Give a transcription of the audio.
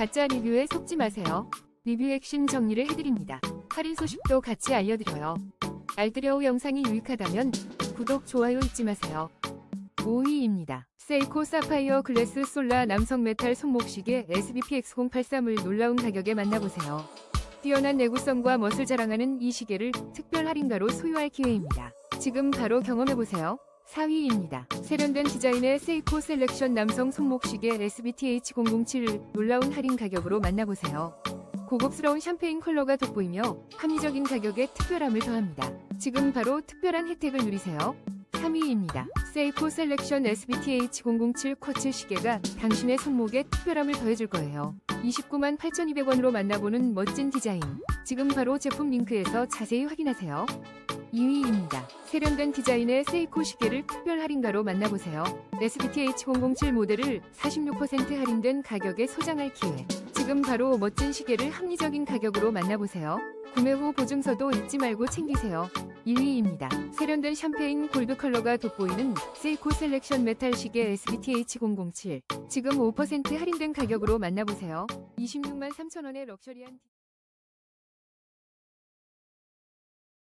가짜 리뷰에 속지 마세요. 리뷰 핵심 정리를 해드립니다. 할인 소식도 같이 알려드려요. 알뜰여우 영상이 유익하다면 구독, 좋아요 잊지 마세요. 5위입니다. 세이코 사파이어 글래스 솔라 남성 메탈 손목시계 SBP-X083을 놀라운 가격에 만나보세요. 뛰어난 내구성과 멋을 자랑하는 이 시계를 특별 할인가로 소유할 기회입니다. 지금 바로 경험해보세요. 4위입니다. 세련된 디자인의 세이코 셀렉션 남성 손목시계 SBTH007을 놀라운 할인 가격으로 만나보세요. 고급스러운 샴페인 컬러가 돋보이며 합리적인 가격에 특별함을 더합니다. 지금 바로 특별한 혜택을 누리세요. 3위입니다. 세이코 셀렉션 SBTH007 쿼츠 시계가 당신의 손목에 특별함을 더해줄 거예요. 29만 8,200원으로 만나보는 멋진 디자인. 지금 바로 제품 링크에서 자세히 확인하세요. 2위입니다. 세련된 디자인의 세이코 시계를 특별 할인가로 만나보세요. SBTH007 모델을 46% 할인된 가격에 소장할 기회. 지금 바로 멋진 시계를 합리적인 가격으로 만나보세요. 구매 후 보증서도 잊지 말고 챙기세요. 1위입니다. 세련된 샴페인 골드 컬러가 돋보이는 세이코 셀렉션 메탈 시계 SBTH007. 지금 5% 할인된 가격으로 만나보세요. 26만 3천원의 럭셔리한